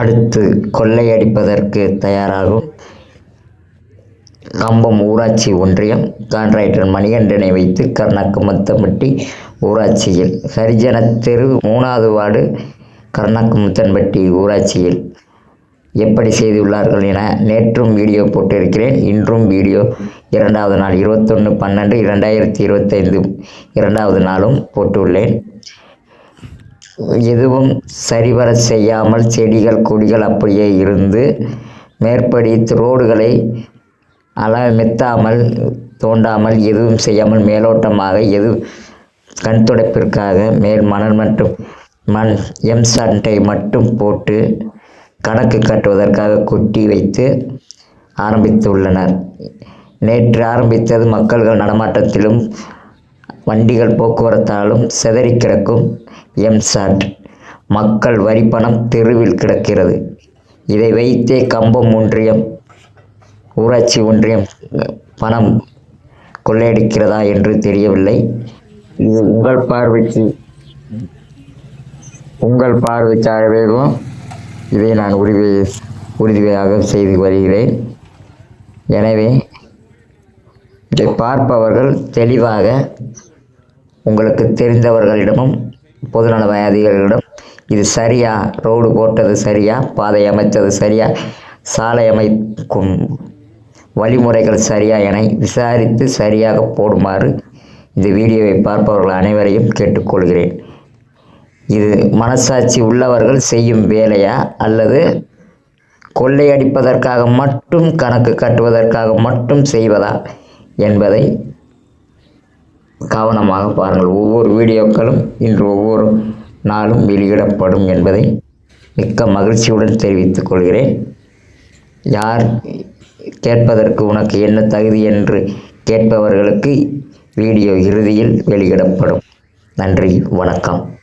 அடுத்து கொள்ளையடிப்பதற்கு தயாராகும். கம்பம் ஊராட்சி ஒன்றியம் கான்ட்ராக்டர் மணிகண்டனை வைத்து கர்ணாக்குமத்தம்பட்டி ஊராட்சியில். ஹரிஜன தெரு மூணாவது வார்டு கர்ணாக்குமுத்தன்பட்டி ஊராட்சியில். எப்படி செய்துள்ளார்கள் என நேற்றும் வீடியோ போட்டிருக்கிறேன். இன்றும் வீடியோ இரண்டாவது நாள் இருபத்தொன்று பன்னெண்டு இரண்டாயிரத்தி இருபத்தைந்து இரண்டாவது நாளும் போட்டுள்ளேன். எதுவும் சரிவர செய்யாமல் செடிகள் கொடிகள் அப்படியே இருந்து மேற்படி ரோடுகளை அள மெத்தாமல் தோண்டாமல் எதுவும் செய்யாமல் மேலோட்டமாக எது கண் துடைப்பிற்காக மேல் மணல் மற்றும் மண் எம் சண்டை மட்டும் போட்டு கணக்கு கட்டுவதற்காக கொட்டி வைத்து ஆரம்பித்துள்ளனர். நேற்று ஆரம்பித்தது மக்கள்கள் நடமாட்டத்திலும் வண்டிகள் போக்குவரத்தாலும் செதறி கிடக்கும் எம்சாட் மக்கள் வரிப்பணம் தெருவில் கிடக்கிறது. இதை வைத்தே கம்பம் ஒன்றியம் ஊராட்சி ஒன்றியம் பணம் கொள்ளையடிக்கிறதா என்று தெரியவில்லை. இது உங்கள் பார்வைக்கு உங்கள் பார்வைக்காகவேவும் இதை நான் உறுதி உறுதியாக செய்து வருகிறேன். எனவே இதை பார்ப்பவர்கள் தெளிவாக உங்களுக்கு தெரிந்தவர்களிடமும் பொதுநலவாதிகளிடம் இது சரியா? ரோடு போட்டது சரியா? பாதை அமைத்தது சரியா? சாலை அமைக்கும் வழிமுறைகள் சரியா என விசாரித்து சரியாக போடுமாறு இந்த வீடியோவை பார்ப்பவர்கள் அனைவரையும் கேட்டுக்கொள்கிறேன். இது மனசாட்சி உள்ளவர்கள் செய்யும் வேலையா? அல்லது கொள்ளையடிப்பதற்காக மட்டும் கணக்கு கட்டுவதற்காக மட்டும் செய்வதா என்பதை கவனமாக பாருங்கள். ஒவ்வொரு வீடியோக்களும் இன்று ஒவ்வொரு நாளும் வெளியிடப்படும் என்பதை மிக்க மகிழ்ச்சியுடன் தெரிவித்துக் கொள்கிறேன். யார் கேட்பதற்கு உனக்கு என்ன தகுதி என்று கேட்பவர்களுக்கு வீடியோ இறுதியில் வெளியிடப்படும். நன்றி வணக்கம்.